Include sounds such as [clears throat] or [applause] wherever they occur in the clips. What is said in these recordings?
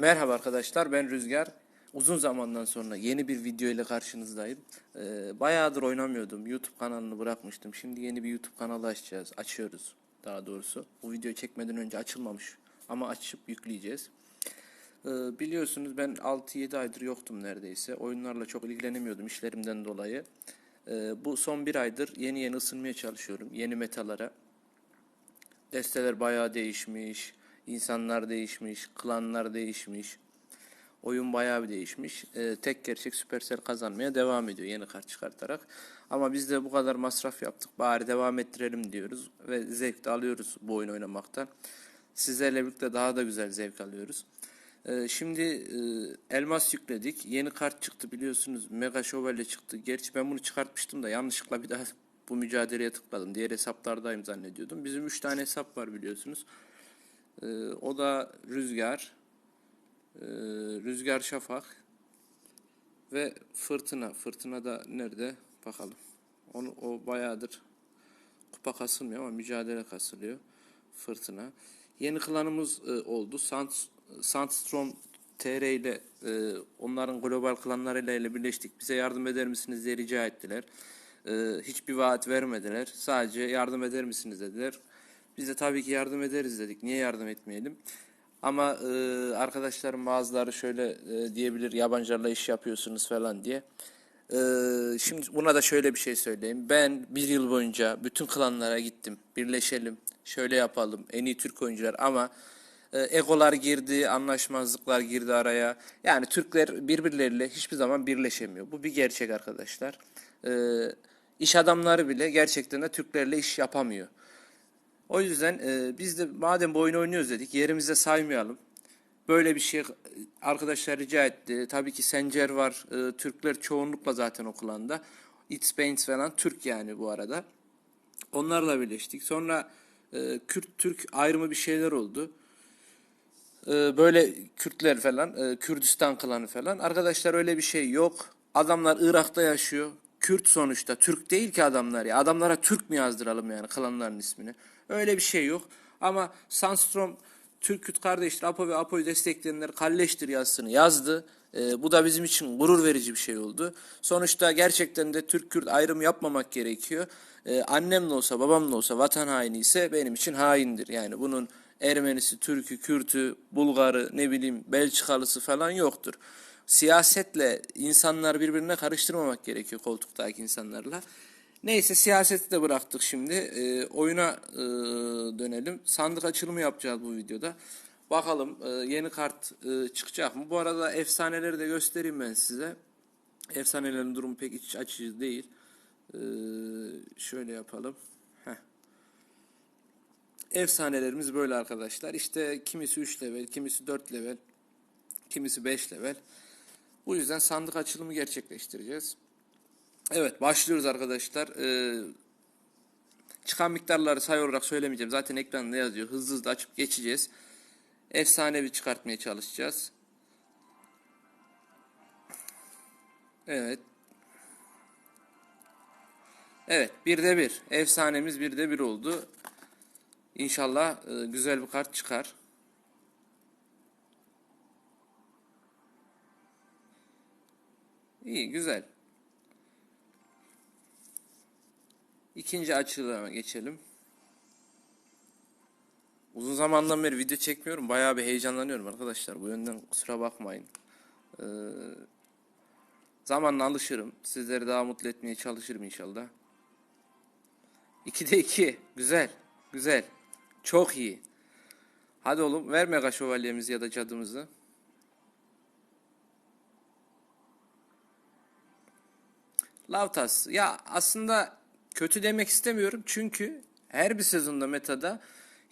Merhaba arkadaşlar ben Rüzgar. Uzun zamandan sonra yeni bir video ile karşınızdayım. Ee, bayağıdır oynamıyordum. YouTube kanalını bırakmıştım. Şimdi yeni bir YouTube kanalı açacağız. Açıyoruz daha doğrusu. Bu video çekmeden önce açılmamış ama açıp yükleyeceğiz. Ee, biliyorsunuz ben 6-7 aydır yoktum neredeyse. Oyunlarla çok ilgilenemiyordum işlerimden dolayı. Ee, bu son bir aydır yeni yeni ısınmaya çalışıyorum. Yeni metalara. Desteler bayağı değişmiş. İnsanlar değişmiş. Klanlar değişmiş. Oyun bayağı bir değişmiş. Ee, tek gerçek Supercell kazanmaya devam ediyor yeni kart çıkartarak. Ama biz de bu kadar masraf yaptık. Bari devam ettirelim diyoruz. Ve zevk de alıyoruz bu oyun oynamaktan. Sizlerle birlikte daha da güzel zevk alıyoruz. Ee, şimdi e, elmas yükledik. Yeni kart çıktı biliyorsunuz. Mega Şövalye çıktı. Gerçi ben bunu çıkartmıştım da yanlışlıkla bir daha bu mücadeleye tıkladım. Diğer hesaplardayım zannediyordum. Bizim 3 tane hesap var biliyorsunuz. Ee, o da Rüzgar, e, Rüzgar Şafak ve Fırtına. Fırtına da nerede? Bakalım. Onu, o bayağıdır kupa kasılmıyor ama mücadele kasılıyor. Fırtına. Yeni klanımız e, oldu. Sand, Sandstorm TR ile e, onların global klanlarıyla ile birleştik. Bize yardım eder misiniz diye rica ettiler. E, hiçbir vaat vermediler. Sadece yardım eder misiniz dediler. Biz de tabii ki yardım ederiz dedik. Niye yardım etmeyelim? Ama e, arkadaşlarım bazıları şöyle e, diyebilir yabancılarla iş yapıyorsunuz falan diye. E, şimdi buna da şöyle bir şey söyleyeyim. Ben bir yıl boyunca bütün klanlara gittim. Birleşelim, şöyle yapalım, en iyi Türk oyuncular ama e, egolar girdi, anlaşmazlıklar girdi araya. Yani Türkler birbirleriyle hiçbir zaman birleşemiyor. Bu bir gerçek arkadaşlar. E, iş adamları bile gerçekten de Türklerle iş yapamıyor. O yüzden e, biz de madem bu oyunu oynuyoruz dedik yerimize saymayalım. Böyle bir şey arkadaşlar rica etti. Tabii ki Sencer var. E, Türkler çoğunlukla zaten o klanda. It's Paints falan Türk yani bu arada. Onlarla birleştik. Sonra e, Kürt-Türk ayrımı bir şeyler oldu. E, böyle Kürtler falan, e, Kürdistan klanı falan. Arkadaşlar öyle bir şey yok. Adamlar Irak'ta yaşıyor. Kürt sonuçta. Türk değil ki adamlar ya. Adamlara Türk mü yazdıralım yani klanların ismini? Öyle bir şey yok. Ama Sandstrom Türk Kürt kardeştir. Apo ve Apo'yu destekleyenler kalleştir yazısını yazdı. E, bu da bizim için gurur verici bir şey oldu. Sonuçta gerçekten de Türk Kürt ayrım yapmamak gerekiyor. E, annem de olsa babam da olsa vatan haini ise benim için haindir. Yani bunun Ermenisi, Türk'ü, Kürt'ü, Bulgar'ı, ne bileyim Belçikalısı falan yoktur. Siyasetle insanlar birbirine karıştırmamak gerekiyor koltuktaki insanlarla. Neyse siyaseti de bıraktık şimdi. E, oyuna e, dönelim. Sandık açılımı yapacağız bu videoda. Bakalım e, yeni kart e, çıkacak mı? Bu arada efsaneleri de göstereyim ben size. Efsanelerin durumu pek iç açıcı değil. E, şöyle yapalım. Heh. Efsanelerimiz böyle arkadaşlar. İşte kimisi 3 level, kimisi 4 level, kimisi 5 level. Bu yüzden sandık açılımı gerçekleştireceğiz. Evet başlıyoruz arkadaşlar. Ee, çıkan miktarları sayı olarak söylemeyeceğim. Zaten ekranda yazıyor. Hızlı hızlı açıp geçeceğiz. Efsanevi çıkartmaya çalışacağız. Evet. Evet birde bir. Efsanemiz birde bir oldu. İnşallah e, güzel bir kart çıkar. İyi güzel. İkinci açılıma geçelim. Uzun zamandan beri video çekmiyorum. Bayağı bir heyecanlanıyorum arkadaşlar. Bu yönden kusura bakmayın. Ee, zamanla alışırım. Sizleri daha mutlu etmeye çalışırım inşallah. 2'de 2. Güzel. Güzel. Çok iyi. Hadi oğlum ver mega şövalyemizi ya da cadımızı. Lavtas. Ya aslında kötü demek istemiyorum. Çünkü her bir sezonda metada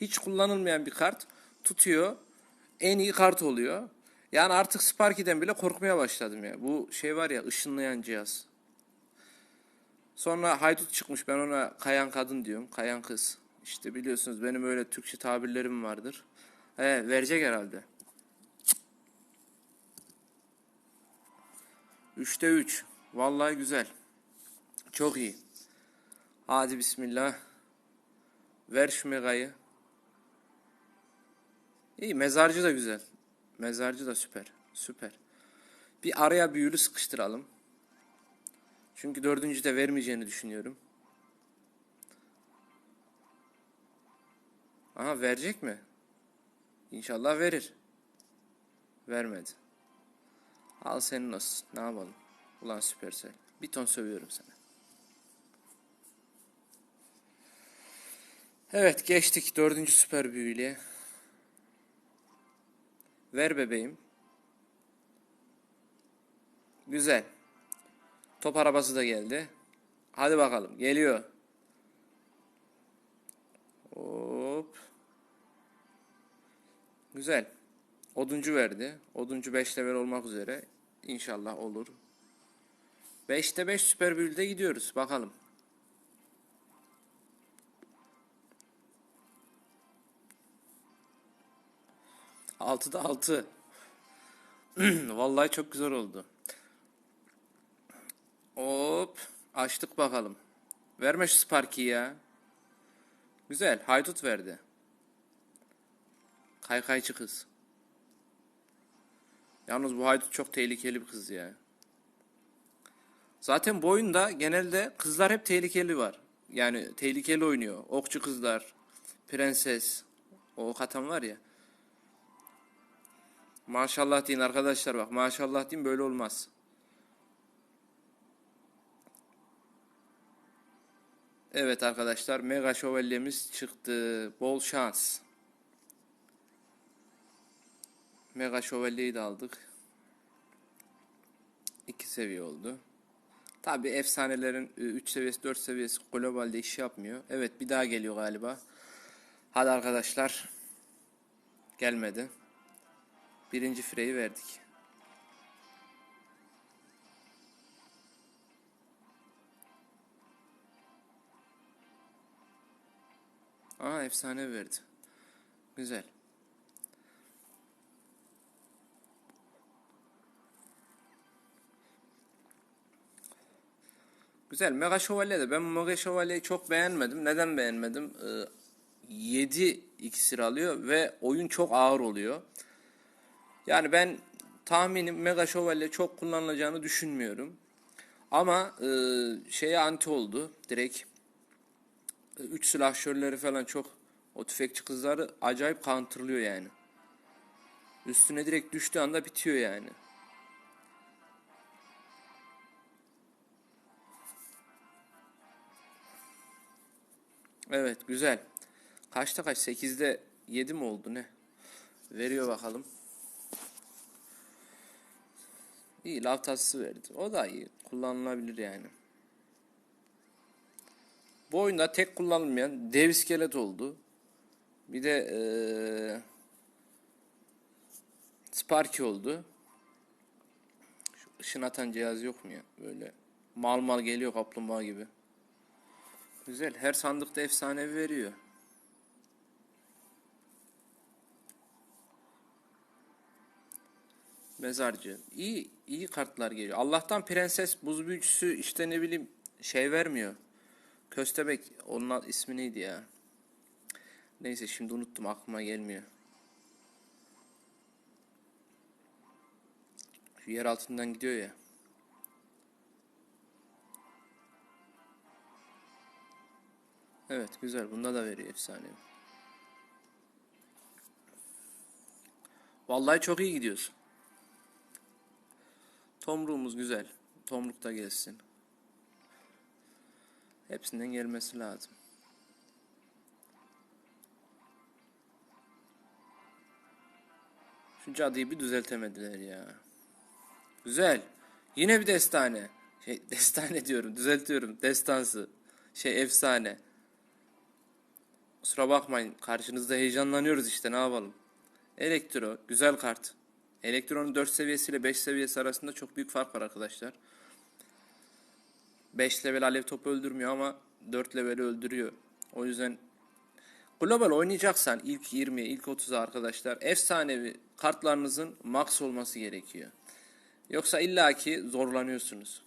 hiç kullanılmayan bir kart tutuyor. En iyi kart oluyor. Yani artık Sparky'den bile korkmaya başladım ya. Bu şey var ya ışınlayan cihaz. Sonra haydut çıkmış ben ona kayan kadın diyorum. Kayan kız. İşte biliyorsunuz benim öyle Türkçe tabirlerim vardır. He verecek herhalde. Üçte üç. Vallahi güzel. Çok iyi. Hadi bismillah. Ver şu megayı. İyi mezarcı da güzel. Mezarcı da süper. Süper. Bir araya büyülü sıkıştıralım. Çünkü dördüncü de vermeyeceğini düşünüyorum. Aha verecek mi? İnşallah verir. Vermedi. Al senin olsun. Ne yapalım? Ulan Süpersel. Bir ton sövüyorum sana. Evet geçtik dördüncü süper büyüyle. Ver bebeğim. Güzel. Top arabası da geldi. Hadi bakalım geliyor. Hop. Güzel. Oduncu verdi. Oduncu 5 level olmak üzere. İnşallah olur. 5'te 5 süper büyülde gidiyoruz. Bakalım. Altıda altı. [clears throat] Vallahi çok güzel oldu. Hop. Açtık bakalım. Verme şu Sparky'yi ya. Güzel. Haydut verdi. Kaykaycı kız. Yalnız bu haydut çok tehlikeli bir kız ya. Zaten bu oyunda genelde kızlar hep tehlikeli var. Yani tehlikeli oynuyor. Okçu kızlar, prenses, o ok atan var ya. Maşallah deyin arkadaşlar bak. Maşallah deyin böyle olmaz. Evet arkadaşlar mega şövalyemiz çıktı. Bol şans. Mega şövalyeyi de aldık. İki seviye oldu. Tabi efsanelerin 3 seviyesi 4 seviyesi globalde iş yapmıyor. Evet bir daha geliyor galiba. Hadi arkadaşlar. Gelmedi. Birinci freyi verdik. Aa efsane verdi. Güzel. Güzel. Mega Şövalye de ben Mega Şövalye'yi çok beğenmedim. Neden beğenmedim? Ee, 7 iksir alıyor ve oyun çok ağır oluyor. Yani ben tahminim Mega Şövalye çok kullanılacağını düşünmüyorum. Ama e, şeye anti oldu. Direkt 3 silahşörleri falan çok o tüfekçi kızları acayip counterlıyor yani. Üstüne direkt düştüğü anda bitiyor yani. Evet güzel. Kaçta kaç? 8'de 7 mi oldu ne? Veriyor bakalım. İyi lav tasası verdi. O da iyi. Kullanılabilir yani. Bu oyunda tek kullanılmayan dev iskelet oldu. Bir de ee, Sparky oldu. Şu ışın atan cihaz yok mu ya? Böyle mal mal geliyor kaplumbağa gibi. Güzel. Her sandıkta efsanevi veriyor. Mezarcı. İyi iyi kartlar geliyor. Allah'tan prenses buz büyücüsü işte ne bileyim şey vermiyor. Köstebek onun ismi neydi ya? Neyse şimdi unuttum aklıma gelmiyor. Şu yer altından gidiyor ya. Evet güzel. Bunda da veriyor efsane. Vallahi çok iyi gidiyorsun. Tomruğumuz güzel. Tomruk da gelsin. Hepsinden gelmesi lazım. Şu cadıyı bir düzeltemediler ya. Güzel. Yine bir destane. Şey [laughs] destane diyorum. Düzeltiyorum. Destansı. Şey efsane. Kusura bakmayın. Karşınızda heyecanlanıyoruz işte. Ne yapalım? Elektro. Güzel kart. Elektronun 4 seviyesiyle 5 seviyesi arasında çok büyük fark var arkadaşlar. 5 level alev topu öldürmüyor ama 4 level öldürüyor. O yüzden global oynayacaksan ilk 20, ilk 30'a arkadaşlar efsanevi kartlarınızın max olması gerekiyor. Yoksa illaki zorlanıyorsunuz.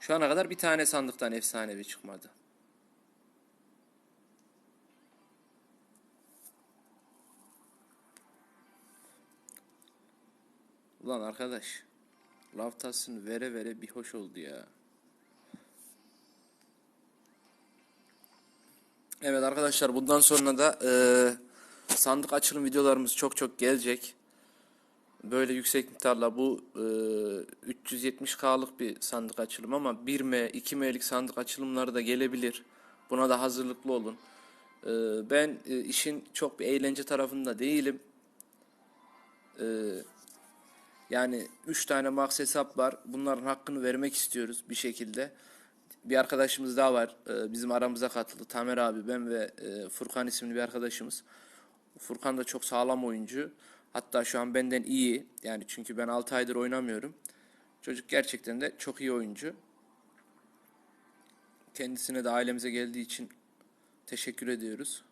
Şu ana kadar bir tane sandıktan efsanevi çıkmadı. Ulan arkadaş. Laftasını vere vere bir hoş oldu ya. Evet arkadaşlar bundan sonra da eee, sandık açılım videolarımız çok çok gelecek. Böyle yüksek miktarla bu eee 370K'lık bir sandık açılım ama 1M, 2M'lik sandık açılımları da gelebilir. Buna da hazırlıklı olun. Eee, ben e, işin çok bir eğlence tarafında değilim. Eee yani 3 tane max hesap var. Bunların hakkını vermek istiyoruz bir şekilde. Bir arkadaşımız daha var. Ee, Bizim aramıza katıldı. Tamer abi, ben ve e, Furkan isimli bir arkadaşımız. Furkan da çok sağlam oyuncu. Hatta şu an benden iyi. Yani çünkü ben 6 aydır oynamıyorum. Çocuk gerçekten de çok iyi oyuncu. Kendisine de ailemize geldiği için teşekkür ediyoruz.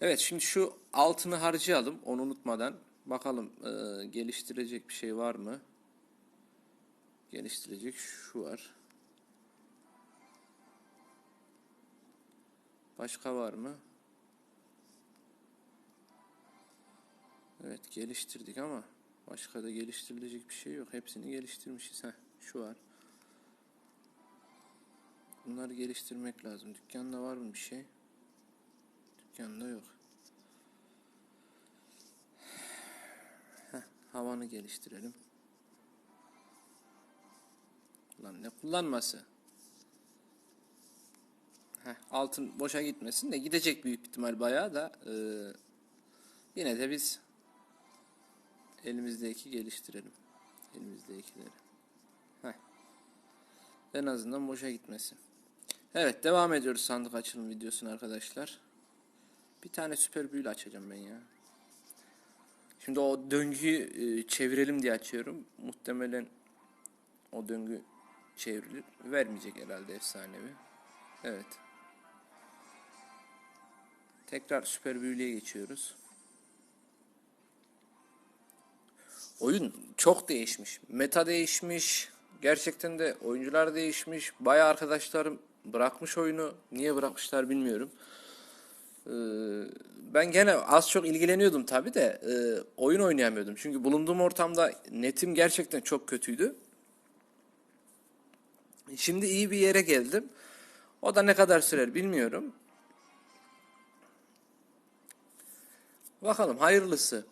Evet şimdi şu altını harcayalım onu unutmadan. Bakalım e, geliştirecek bir şey var mı? Geliştirecek şu var. Başka var mı? Evet geliştirdik ama başka da geliştirilecek bir şey yok. Hepsini geliştirmişiz. Heh, şu var. Bunları geliştirmek lazım. Dükkanda var mı bir şey? Dükkanda yok. Heh, havanı geliştirelim. Lan ne kullanması? Heh, altın boşa gitmesin de gidecek büyük ihtimal bayağı da eee, yine de biz elimizdeki geliştirelim. Elimizdekileri. Heh. En azından boşa gitmesin. Evet devam ediyoruz sandık açılım videosuna arkadaşlar. Bir tane süper büyülü açacağım ben ya. Şimdi o döngüyü e, çevirelim diye açıyorum. Muhtemelen o döngü çevrilir. Vermeyecek herhalde efsanevi. Evet. Tekrar süper büyülüye geçiyoruz. Oyun çok değişmiş. Meta değişmiş. Gerçekten de oyuncular değişmiş. Bayağı arkadaşlarım bırakmış oyunu. Niye bırakmışlar bilmiyorum. Ee, ben gene az çok ilgileniyordum tabi de e, oyun oynayamıyordum. Çünkü bulunduğum ortamda netim gerçekten çok kötüydü. Şimdi iyi bir yere geldim. O da ne kadar sürer bilmiyorum. Bakalım hayırlısı.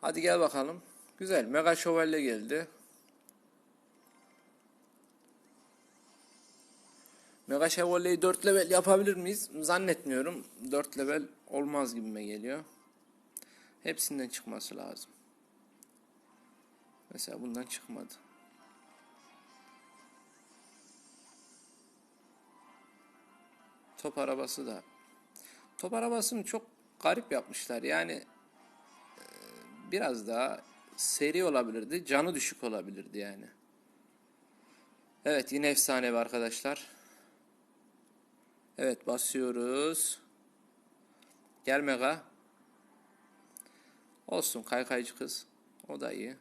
Hadi gel bakalım. Güzel. Mega Şövalye geldi. Mega Şövalye'yi 4 level yapabilir miyiz? Zannetmiyorum. 4 level olmaz gibime geliyor. Hepsinden çıkması lazım. Mesela bundan çıkmadı. Top arabası da. Top arabasını çok garip yapmışlar. Yani e, biraz daha seri olabilirdi. Canı düşük olabilirdi yani. Evet yine efsanevi arkadaşlar. Evet basıyoruz. Gel Mega. Olsun kaykaycı kız. O da iyi.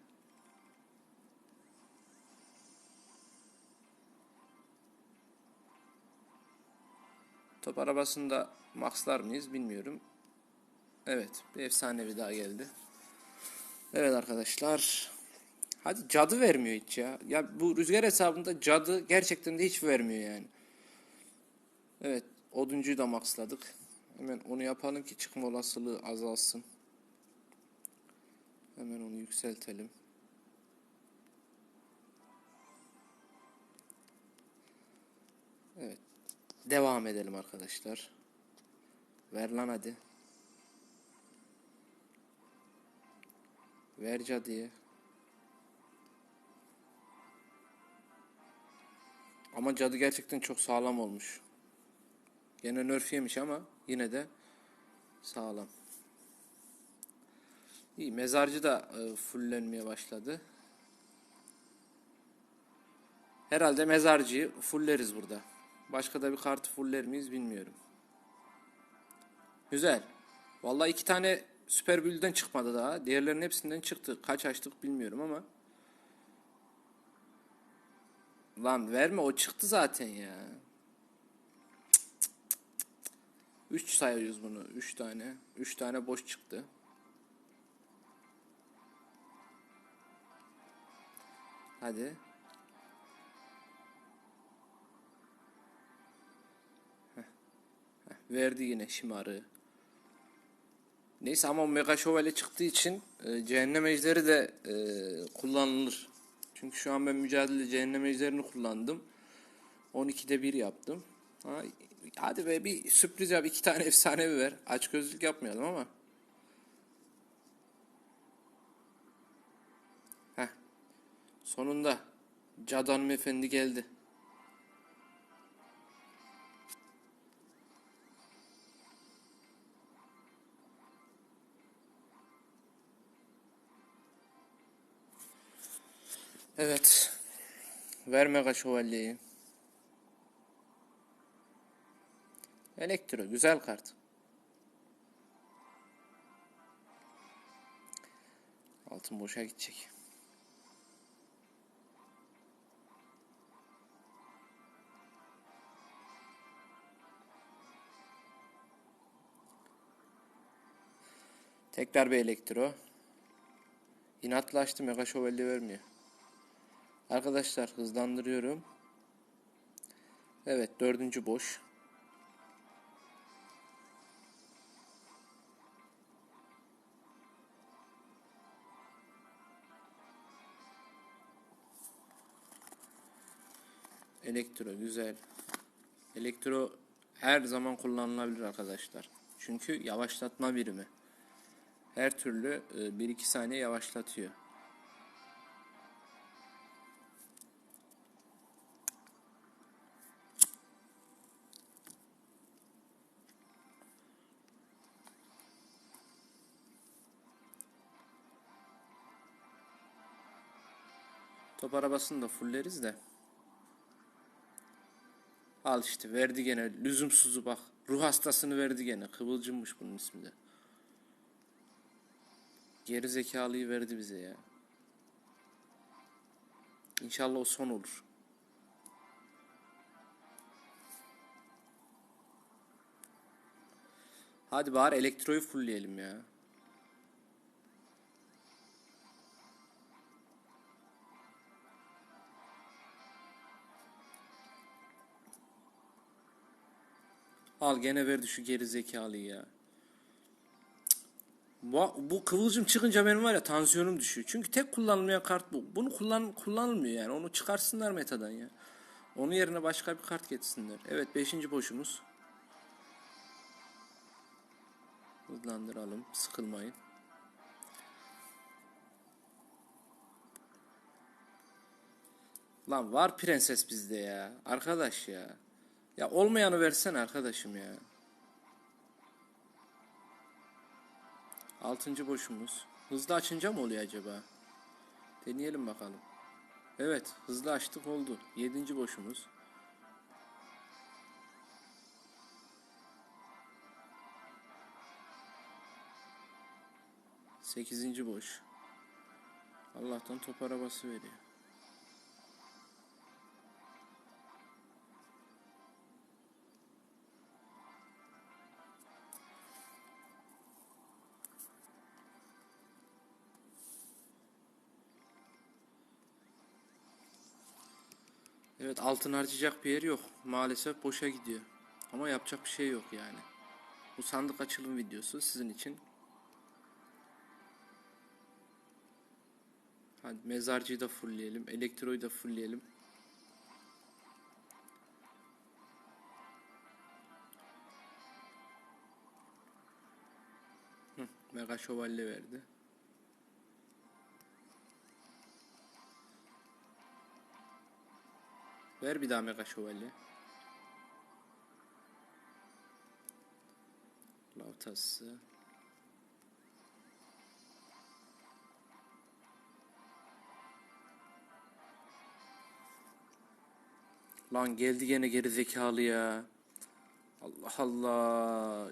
Top arabasında maxlar mıyız bilmiyorum. Evet bir efsanevi daha geldi. Evet arkadaşlar. Hadi cadı vermiyor hiç ya. Ya bu rüzgar hesabında cadı gerçekten de hiç vermiyor yani. Evet oduncuyu da maxladık. Hemen onu yapalım ki çıkma olasılığı azalsın. Hemen onu yükseltelim. Evet. Devam edelim arkadaşlar. Ver lan hadi. Ver cadıya. Ama cadı gerçekten çok sağlam olmuş. Gene nerf yemiş ama yine de sağlam. İyi mezarcı da e, fullenmeye başladı. Herhalde mezarcıyı fulleriz burada. Başka da bir kartı fuller miyiz bilmiyorum. Güzel. Vallahi iki tane süper büyülden çıkmadı daha. Diğerlerinin hepsinden çıktı. Kaç açtık bilmiyorum ama. Lan verme o çıktı zaten ya. 3 sayıyoruz bunu. 3 tane. 3 tane boş çıktı. Hadi. Verdi yine şımarığı. Neyse ama Mega Şövalye çıktığı için e, Cehennem Ejderi de e, kullanılır. Çünkü şu an ben mücadele Cehennem Ejderini kullandım. 12'de 1 yaptım. Ha, hadi be bir sürpriz yap. iki tane [laughs] efsanevi ver. Aç gözlük yapmayalım ama. Heh. Sonunda Cadı Hanımefendi geldi. Evet. Ver Mega Şövalyeyi. Elektro güzel kart. Altın boşa gidecek. Tekrar bir elektro. İnatlaştı Mega Şövalye vermiyor. Arkadaşlar hızlandırıyorum. Evet dördüncü boş. Elektro güzel. Elektro her zaman kullanılabilir arkadaşlar. Çünkü yavaşlatma birimi. Her türlü 1-2 saniye yavaşlatıyor. Top arabasını da fulleriz de. Al işte verdi gene lüzumsuzu bak. Ruh hastasını verdi gene. Kıvılcımmış bunun ismi de. Geri zekalıyı verdi bize ya. İnşallah o son olur. Hadi bari elektroyu fullleyelim ya. Al gene verdi şu geri zekalıyı ya. Bu, bu kıvılcım çıkınca benim var ya tansiyonum düşüyor. Çünkü tek kullanılmayan kart bu. Bunu kullan kullanılmıyor yani. Onu çıkarsınlar metadan ya. Onun yerine başka bir kart getirsinler. Evet 5. boşumuz. Hızlandıralım. Sıkılmayın. Lan var prenses bizde ya. Arkadaş ya. Ya olmayanı versen arkadaşım ya. Altıncı boşumuz. Hızlı açınca mı oluyor acaba? Deneyelim bakalım. Evet hızlı açtık oldu. Yedinci boşumuz. Sekizinci boş. Allah'tan top arabası veriyor. Evet altın harcayacak bir yer yok. Maalesef boşa gidiyor. Ama yapacak bir şey yok yani. Bu sandık açılım videosu sizin için. Hadi mezarcıyı da fullleyelim. Elektroyu da fullleyelim. Hı, mega şövalye verdi. Ver bir daha mega şövalye. Lavtası. Lan geldi gene geri zekalı ya. Allah Allah.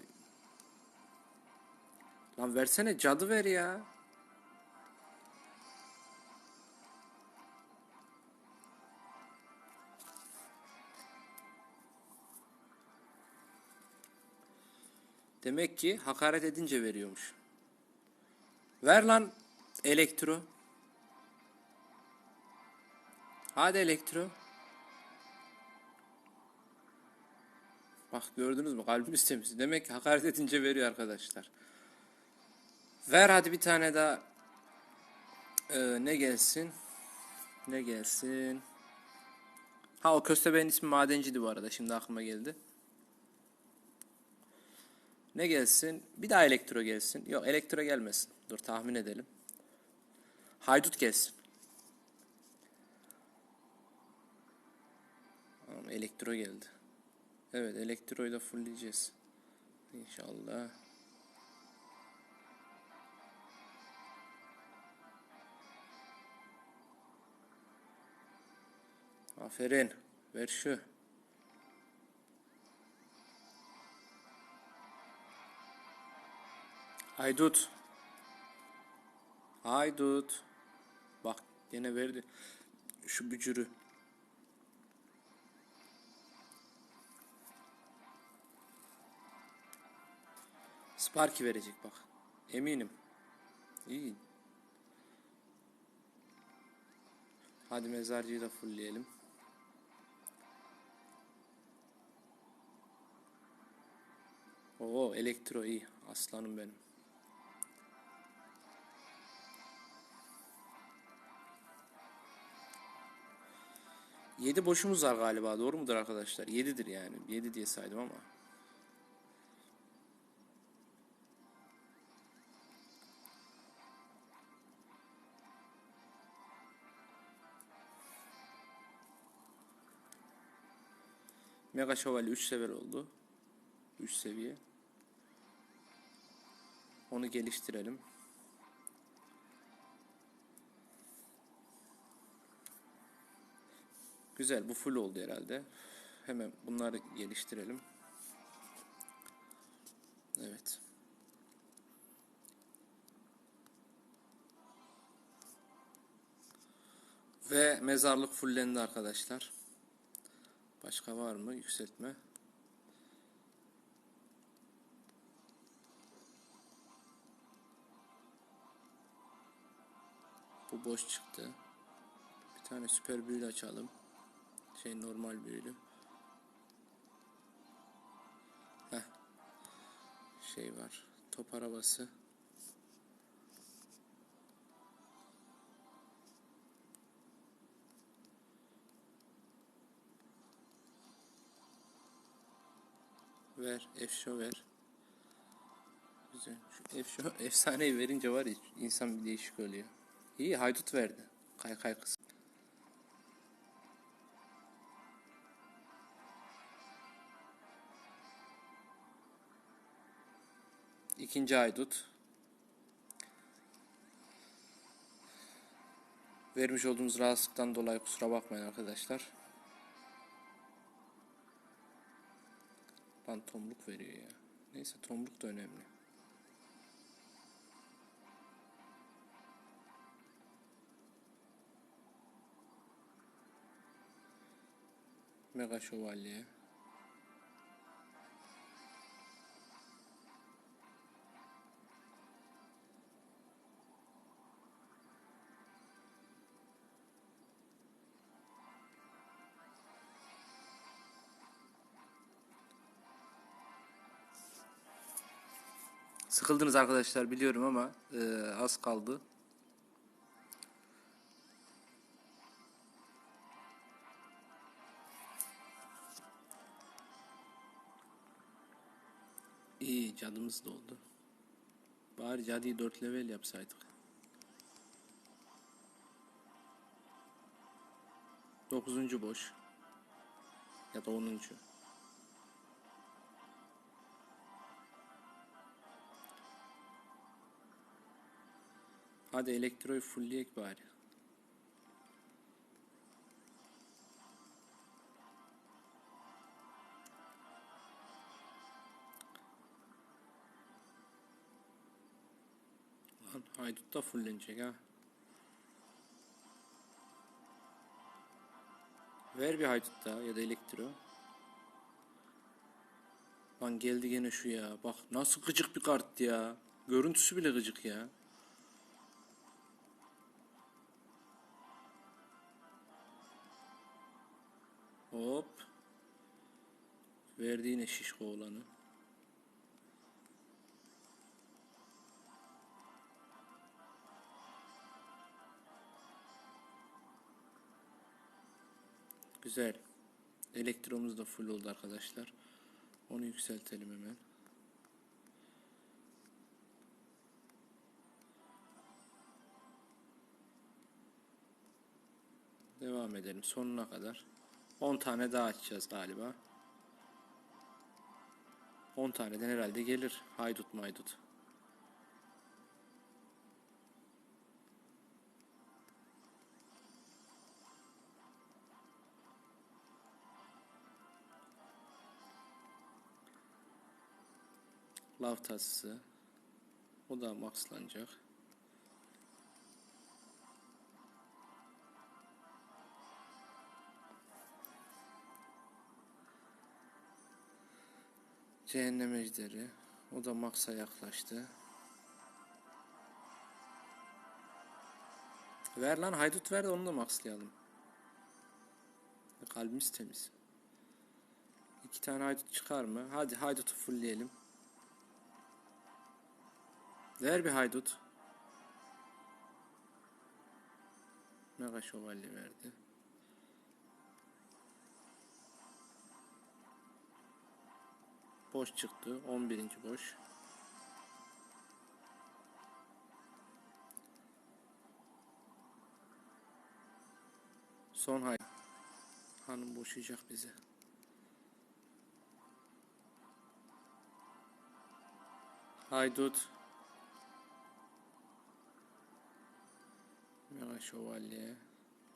Lan versene cadı ver ya. Demek ki hakaret edince veriyormuş. Ver lan elektro. Hadi elektro. Bak gördünüz mü kalbimiz temiz. Demek ki hakaret edince veriyor arkadaşlar. Ver hadi bir tane daha. Ee, ne gelsin? Ne gelsin? Ha o köstebeğin ismi madenciydi bu arada. Şimdi aklıma geldi. Ne gelsin? Bir daha elektro gelsin. Yok elektro gelmesin. Dur tahmin edelim. Haydut gelsin. Elektro geldi. Evet elektroyu da fullleyeceğiz. İnşallah. Aferin. Ver şu. Haydut. Haydut. Bak yine verdi. Şu bücürü. Sparky verecek bak. Eminim. İyi. Hadi mezarcıyı da fullleyelim. Oo elektro iyi. Aslanım benim. Yedi boşumuz var galiba. Doğru mudur arkadaşlar? Yedidir yani. Yedi diye saydım ama. Mega Şövalye 3 seviye oldu. 3 seviye. Onu geliştirelim. Güzel bu full oldu herhalde. Hemen bunları geliştirelim. Evet. Ve mezarlık fullendi arkadaşlar. Başka var mı yükseltme? Bu boş çıktı. Bir tane süper büyülü açalım. Şey normal büyülü. Heh. Şey var. Top arabası. Ver. Efşo ver. Güzel. Şu efşo [laughs] efsaneyi verince var ya insan bir değişik oluyor. İyi haydut verdi. Kay kay kız. İkinci haydut. Vermiş olduğumuz rahatsızlıktan dolayı kusura bakmayın arkadaşlar. Lan tomruk veriyor ya. Neyse tomruk da önemli. Mega şövalye. Sıkıldınız arkadaşlar biliyorum ama e, az kaldı. İyi cadımız da oldu. Bari cadıyı 4 level yapsaydık. 9. boş. Ya da 10. Hadi elektroyu fullleyek bari. Lan haydut da fullenecek ha. Ver bir haydut daha ya da elektro. Lan geldi gene şu ya. Bak nasıl gıcık bir kart ya. Görüntüsü bile gıcık ya. Hop. Verdi yine şişko olanı. Güzel. Elektromuz da full oldu arkadaşlar. Onu yükseltelim hemen. Devam edelim sonuna kadar. 10 tane daha açacağız galiba. 10 taneden herhalde gelir. Haydut maydut. Lav tasısı. O da maxlanacak. Cehennem ejderi. O da Max'a yaklaştı. Ver lan haydut ver de onu da maxlayalım. Kalbimiz temiz. İki tane haydut çıkar mı? Hadi haydutu fullleyelim. Ver bir haydut. Mega şövalye verdi. Boş çıktı. 11. boş. Son hay. Hanım boşayacak bizi. Haydut. Mega şövalye.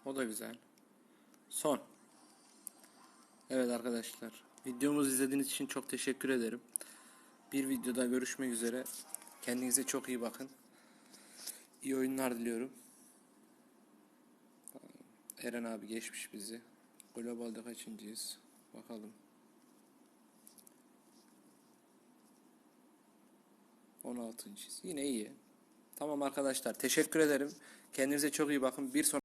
O da güzel. Son. Evet arkadaşlar. Videomuzu izlediğiniz için çok teşekkür ederim. Bir videoda görüşmek üzere. Kendinize çok iyi bakın. İyi oyunlar diliyorum. Eren abi geçmiş bizi. Globalde kaçıncıyız? Bakalım. 16. Yine iyi. Tamam arkadaşlar. Teşekkür ederim. Kendinize çok iyi bakın. Bir sonraki